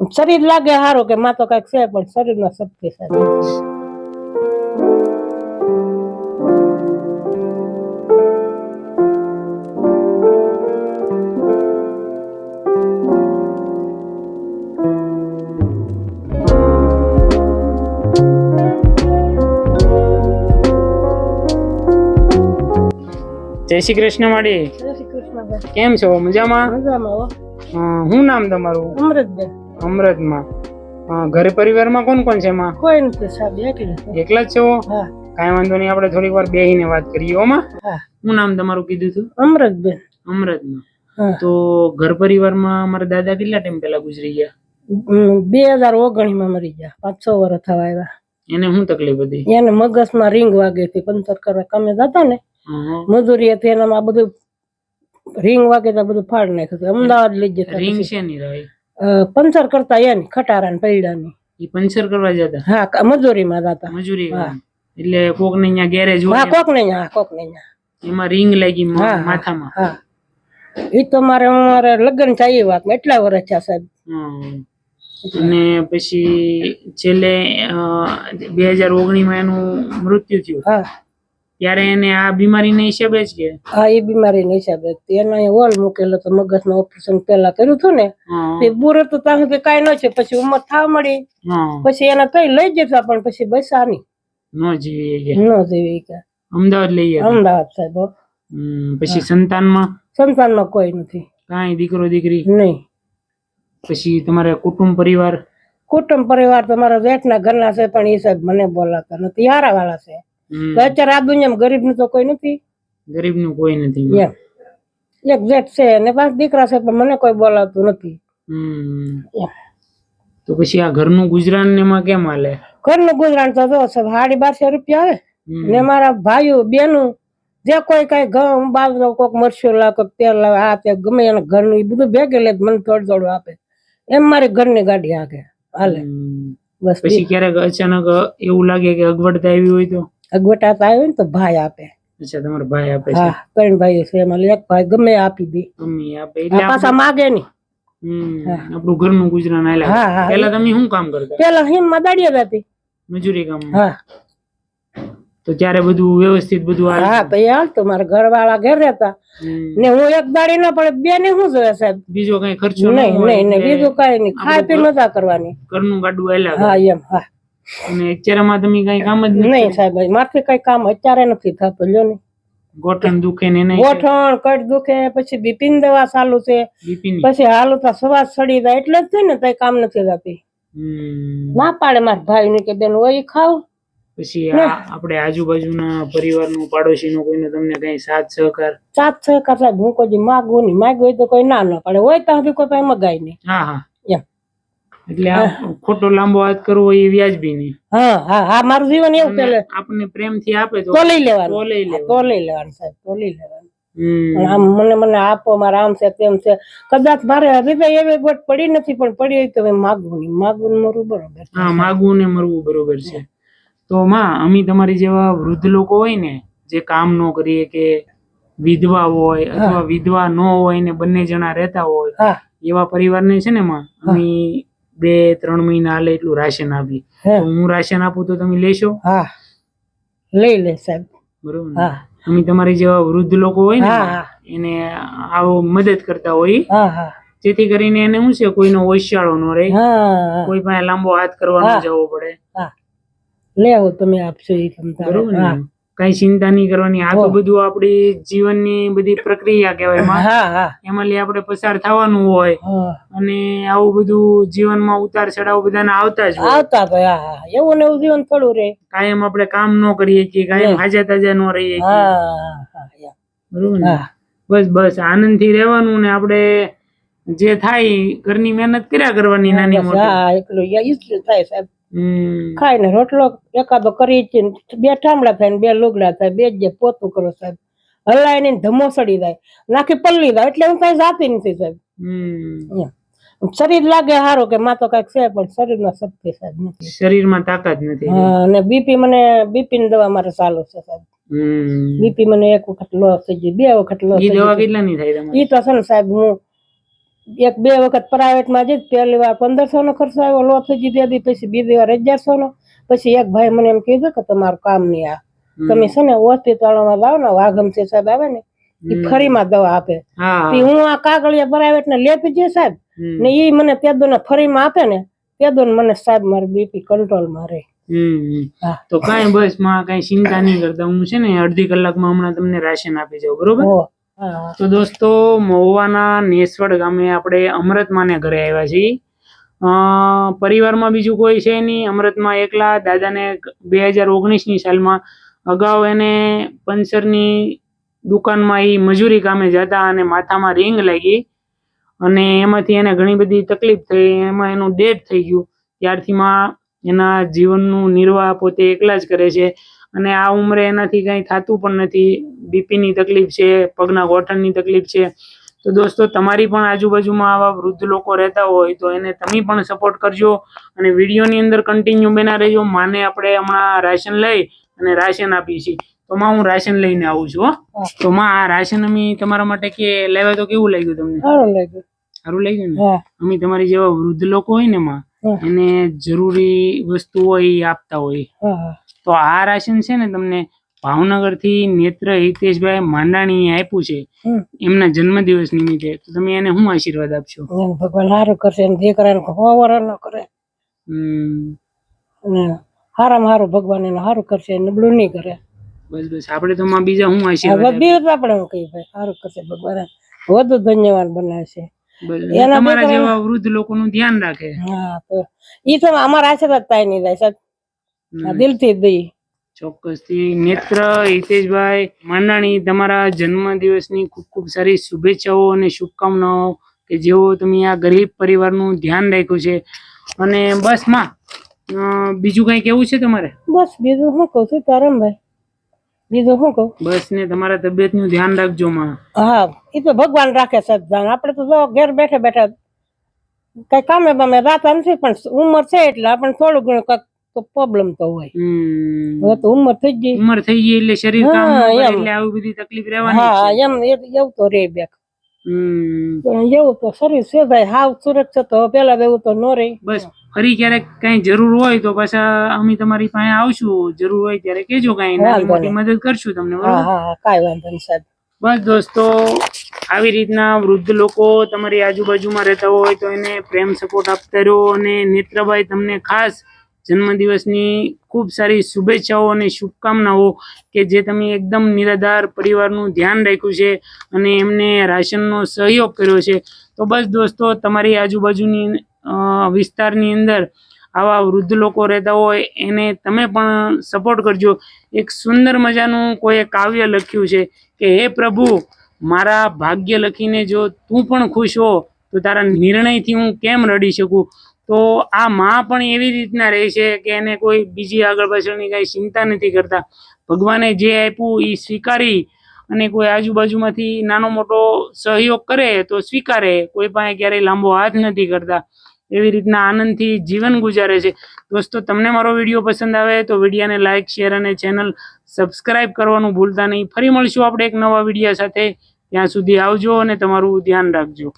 શરીર લાગે સારું કે માં તો કંઈક છે પણ શરીરમાં શક્તિ સાહેબ નથી. જય શ્રી કૃષ્ણ માડી જય શ્રી કૃષ્ણ કેમ છો? મજામાં? મજામાં હું શું નામ તમારું? અમૃતબેન. અમૃતમાં. અ, ઘરે પરિવારમાં કોણ કોણ છે એમાં કોઈ નથી સાહેબ એકલા એકલા જ છો? હા. કાંઈ વાંધો નહીં આપણે થોડીક વાર બેહીને વાત કરીએ ઓમાં હા. શું નામ તમારું કીધું હતું? અમરતબેન અમરતમાં તો ઘર પરિવારમાં અમારા દાદા કેટલા ટાઈમ પહેલા ગુજરી ગયા? બે હજાર ઓગણીસમાં મરી ગયા. પાંચ છ વર્ષ થવા આવ્યા. એને શું તકલીફ હતી? એને મગજમાં રીંગ વાગે હતી પંચર કરવા. કામે જતા ને? મજૂરી હતી એનામાં બધું રીંગ વાગે તો બધું ફાડ નાખ્યું. અમદાવાદ લઈ જતા રીંગ છે નહીં રહી? પંચર કરતા એની ખટારા ને પૈડાની. એ પંચર કરવા જતા? હા મજૂરી મજૂરીમાં જતા. મજૂરી. એટલે કોક ને અહીંયા ગેરેજ હા કોક ને હા કોક ને. એમાં રિંગ લાગી. માથામાં? હા. એ તો મારે અમારે લગ્ન ચાલી વાત એટલા વર્ષ થયા સાહેબ. અને પછી છેલ્લે બે હજાર ઓગણીસમાં એનું મૃત્યુ થયું. હા. ત્યારે એને આ બીમારીના હિસાબે જ કે. હા એ બીમારી ની હિસાબે. એનો હોલ મૂકેલો તો મગજનું ઓપરેશન પેલા કર્યું હતું ને. તે બુરો તો ત્યાં કે કાંઈ ન છે પછી ઉંમર થવા મળી. પછી એને કઈ લઈ જતા પણ પછી બસા નહીં. નો જીવી ન જેવી કે. અમદાવાદ લઈ ગયા અમદાવાદ સાહેબ. પછી સંતાનમાં? સંતાનમાં કોઈ નથી. કાંઈ દીકરો દીકરી? નહીં. પછી તમારે કુટુંબ પરિવાર? કુટુંબ પરિવાર તમારા મારા જેઠના ઘરના છે પણ એ સાહેબ મને બોલાતા નથી. હારા વાળા છે. તો અત્યારે આ દુનિયામાં ગરીબનું તો કોઈ નથી. ગરીબનું કોઈ નથી એક છે ને પાંચ દીકરા છે પણ મને કોઈ બોલાવતું નથી. તો પછી આ ઘરનું ગુજરાન ને એમાં કેમ હાલે? ઘરનું ગુજરાન તો જો સાડી બારસો રૂપિયા આવે. ને મારા ભાઈઓ બેનું જે કોઈ કઈ ઘઉં બાજરો કોક મરસ્યો લાવે કોક તેલ લાવે આ તે ગમે એને ઘરનું એ બધું ભેગે લે મને થોડું થોડું આપે. એમ મારી ઘરની ગાડી આગે હાલે. બસ પછી ક્યારેક અચાનક એવું લાગે કે અગવડતા આવી હોય તો? અગવટા આવ્યો ને તો ભાઈ આપે. અચ્છા તમારા ભાઈ આપે છે. હા ત્રણ ભાઈઓ છે એમાં એક ભાઈ ગમે આપી દે. મમ્મી આપે. એટલે પાછા માગે નહીં. આપણું ઘરનું ગુજરાન પેલા તમે શું કામ કરતા? પેલા હિમમાં દાડિયા જતી મજૂરી કામ. હા. તો ત્યારે બધું વ્યવસ્થિત બધું હા તો હાલતું મારા ઘર વાળા ઘેર રહેતા. ને હું એક દાડી ના પડે બે ને શું જોયે સાહેબ? બીજો કઈ ખર્ચો નહીં બીજું કઈ નહીં. ખાઈ પી નતા કરવાની. ઘરનું ગાડું હા એમ હા. અને અત્યારેમાં તમે કઈ કામ જ નહીં નહીં સાહેબ માથે કઈ કામ અત્યારે નથી થતું લ્યો ને. ગોઠણ દુખે ને એને ગોઠણ કટ દુખે પછી બીપીન દવા ચાલુ છે. પછી હાલતા સવાસ સડી જાય એટલે જ થયું ને તઈ કામ નથી થતી. ના પાડે મારા ભાઈ ને કે બેન ઓય ખાવ. પછી આપણે આજુબાજુના પરિવારનું પાડોશીનો કોઈનો તમને કઈ સાથ સહકાર? સાત છ કા સાહેબ હું કોઈ માગું નહીં. માગ્યું હોય તો કોઈ ના ના પાડે. હોય ત્યાં સુધી કોઈ મગાય નહીં. હા હા. એમ એટલે ખોટો લાંબો હાથ કરવો એ વ્યાજબી નહીં હા હા હા મારું જીવન એવું પેલે આપણને પ્રેમથી આપે તો તો લઈ લેવાનું. તો લઈ લેવાનું. તો લઈ લેવાનું સાહેબ તો લઈ લેવાનું. આમ મને મને આપો મારા આમ છે તેમ છે. કદાચ મારે હૃદય એવી ગોટ પડી નથી પણ પડી હોય તો હવે માગવું નહીં. માગવું ને મરવું બરોબર છે. હા માગવું ને મરવું બરોબર છે. તો માં અમે તમારી જેવા વૃદ્ધ લોકો હોય ને જે કામ ન કરીએ કે વિધવા હોય અથવા વિધવા ન હોય ને બંને જણા રહેતા હોય એવા પરિવારને છે ને માં અમે બે ત્રણ મહિના હાલે એટલું રાશન આપી. હું. રાશન આપું તો તમે લેશો? હા. લઈ લે સાહેબ. બરોબર હા. અમે તમારી જેવા વૃદ્ધ લોકો હોય ને એને આવો મદદ કરતા હોય. હા હા. જેથી કરીને એને શું છે કોઈનો ઓશિયાળો ન રહે. કોઈ પાસે લાંબો હાથ કરવા ન જવો પડે. હા. લેવો તમે આપશો એ ક્ષમતા બરોબર ને? કઈ ચિંતા નહીં કરવાની. આ તો બધું આપણી જીવનની બધી પ્રક્રિયા કહેવાય. માં હા હા. એમાં લઈ આપણે પસાર થવાનું હોય અને આવું બધું જીવનમાં ઉતાર ચડાવ બધાને આવતા જ આવતા હા હા. એવું ને એવું જીવન થોડું રે કાયમ આપણે કામ ન કરીએ કે કાયમ હાજા તાજા ન રહીએ. બરોબર ને? બસ બસ. આનંદથી રહેવાનું ને આપણે જે થાય ઘરની મહેનત કર્યા કરવાની નાની મોટી. હા જ થાય સાહેબ. ખાય ને રોટલો એકાદો કરી બે ઠામડા થાય ને બે લુગડા થાય બે જે પોતું કરો સાહેબ. હલાય ને ધમો સડી જાય નાખી પલ્લી જાય એટલે હું કઈ જાતી નથી સાહેબ. શરીર લાગે સારો કે માં તો કંઈક છે પણ શરીરમાં શક્તિ સાહેબ નથી. શરીરમાં તાકાત નથી. હા, અને બીપી મને બીપી ની દવા મારે ચાલુ છે સાહેબ. હમ. બીપી મને એક વખત લોસ થઈ ગઈ બે વખત લોસ ઈ દવા કેટલા ની થાય ઈ તો છે ને સાહેબ હું એક બે વખત પ્રાઇવેટમાં જઈ પહેલી વાર પંદરસો નો ખર્ચો આવ્યો લો થઈ ગઈ ત્યાંથી પછી બીજી વાર હજારસો નો પછી એક ભાઈ મને એમ કીધું કે તમારું કામ નહીં આ તમે છે ને હોસ્પિટલોમાં લાવો ને છે સાહેબ આવે ને એ ફરીમાં દવા આપે. હા. હું આ કાગળિયા પ્રાઇવેટ ને લેતી જઈએ સાહેબ ને એ મને તેદો ને ફરીમાં આપે ને તેદો ને મને સાહેબ મારી બીપી કંટ્રોલમાં રહે. તો કાંઈ બસમાં કાંઈ ચિંતા નહીં કરતા. હું છે ને અડધી કલાકમાં હમણાં તમને રાશન આપી જાઉં બરોબર? તો દોસ્તો, મહુવાના નેસવડ ગામે આપણે અમૃતમાને ઘરે આવ્યા છીએ. પરિવારમાં બીજું કોઈ છે નહીં. અમૃતમાં એકલા, દાદાને બે હજાર ઓગણીસની સાલમાં અગાઉ એને પંચરની દુકાનમાં એ મજૂરી કામે જતા અને માથામાં રિંગ લાગી અને એમાંથી એને ઘણી બધી તકલીફ થઈ. એમાં એનું ડેથ થઈ ગયું. ત્યારથી માં એના જીવનનું નિર્વાહ પોતે એકલા જ કરે છે. અને આ ઉંમરે એનાથી કંઈ થતું પણ નથી. બીપીની તકલીફ છે પગના ઘોટણની તકલીફ છે. તો દોસ્તો તમારી પણ આજુબાજુમાં આવા વૃદ્ધ લોકો રહેતા હોય તો એને તમે પણ સપોર્ટ કરજો અને વિડીયોની અંદર કન્ટિન્યુ બના રહેજો. માને આપણે હમણાં રાશન લઈ અને રાશન આપીએ છીએ. તો માં હું રાશન લઈને આવું છું હો. તો માં આ રાશન અમે તમારા માટે કે લેવા તો કેવું લાગ્યું તમને? સારું લાગ્યું. સારું લાગ્યું ને? અમે તમારી જેવા વૃદ્ધ લોકો હોય ને માં. એને જરૂરી વસ્તુ હોય એ આપતા હોય. હા હા. તો આ રાશન છે ને તમને ભાવનગરથી નેત્ર હિતેશભાઈ માંડાણી આપ્યું છે. એમના જન્મદિવસ નિમિત્તે. તો તમે એને શું આશીર્વાદ આપશો? ભગવાન સારું કરશે દીકરાને હોવર ન કરે. હમ, અને હારામાં હારું ભગવાન એને સારું કરશે નબળું નહીં કરે. બસ બસ. આપણે તો માં બીજા શું આશીર્વાદ આપણે હું ભાઈ સારું કરશે ભગવાન. વધુ ધન્યવાદ બનાવશે. તમારા જેવા વૃદ્ધ લોકોનું ધ્યાન રાખે. હા તો ઈ તો અમારા આશીર્વાદ પાય નહીં જાય સાહેબ. દિલથી દઈ ચોક્કસથી નેત્ર હિતેશભાઈ માંડાણી તમારા જન્મદિવસની ખૂબ ખૂબ સારી શુભેચ્છાઓ અને શુભકામનાઓ કે જેઓ તમે આ ગરીબ પરિવારનું ધ્યાન રાખ્યું છે. અને બસમાં બીજું કઈ કેવું છે તમારે? બસ બીજું હું કહું છું તારમભાઈ બીજું શું કહું? બસ ને તમારા તબિયતનું ધ્યાન રાખજો માં. હા એ તો ભગવાન રાખે છે ધ્યાન આપણે તો જો ઘેર બેઠા બેઠા કઈ કામે બામે રાત નથી પણ ઉંમર છે એટલે આપણે થોડું ઘણું કંઈક તો પ્રોબ્લેમ તો હોય. હમ, હવે તો ઉંમર થઈ ગઈ. ઉંમર થઈ ગઈ એટલે શરીર કામ. એટલે આવી બધી તકલીફ રહેવાની હા એમ એવું તો રે બેક. હમ, એવું તો શરીર છે ભાઈ હાવ સુરક્ષિત. તો પેલા એવું તો ન રે બસ. ફરી ક્યારેક કઈ જરૂર હોય તો પાછા અમે તમારી પાસે આવશું. જરૂર હોય ત્યારે કેજો કઈ. મોટી મદદ કરશું તમને કાંઈ વાંધો નહીં સાહેબ. બસ દોસ્તો આવી રીતના વૃદ્ધ લોકો તમારી આજુબાજુમાં રહેતા હોય તો એને પ્રેમ સપોર્ટ આપતા રહો અને નેત્રભાઈ તમને ખાસ જન્મદિવસની ખૂબ સારી શુભેચ્છાઓ અને શુભકામનાઓ કે જે તમે એકદમ નિરાધાર પરિવારનું ધ્યાન રાખ્યું છે અને એમને રાશનનો સહયોગ કર્યો છે. તો બસ દોસ્તો તમારી આજુબાજુની વિસ્તારની અંદર આવા વૃદ્ધ લોકો રહેતા હોય, એને તમે પણ સપોર્ટ કરજો. એક સુંદર મજાનું કોઈ કાવ્ય લખ્યું છે કે, હે પ્રભુ, મારા ભાગ્ય લખીને જો તું પણ ખુશ હો, તો તારા નિર્ણયથી હું કેમ રડી શકું? તો આ માં પણ એવી રીતના રહે છે કે, એને કોઈ બીજી આગળ પાછળની કાંઈ ચિંતા નથી કરતા. ભગવાને જે આપ્યું એ સ્વીકારી અને કોઈ આજુબાજુમાંથી નાનો મોટો સહયોગ કરે તો સ્વીકારે, કોઈ પાસે ક્યારેય લાંબો હાથ નથી કરતા. એવી રીતના આનંદથી જીવન ગુજારે છે. દોસ્તો, તમને મારો વીડિયો પસંદ આવે તો વિડીયોને લાઇક શેર અને ચેનલ સબસ્ક્રાઇબ કરવાનું ભૂલતા નહીં. ફરી મળશું આપણે એક નવા વીડિયો સાથે. ત્યાં સુધી આવજો અને તમારું ધ્યાન રાખજો.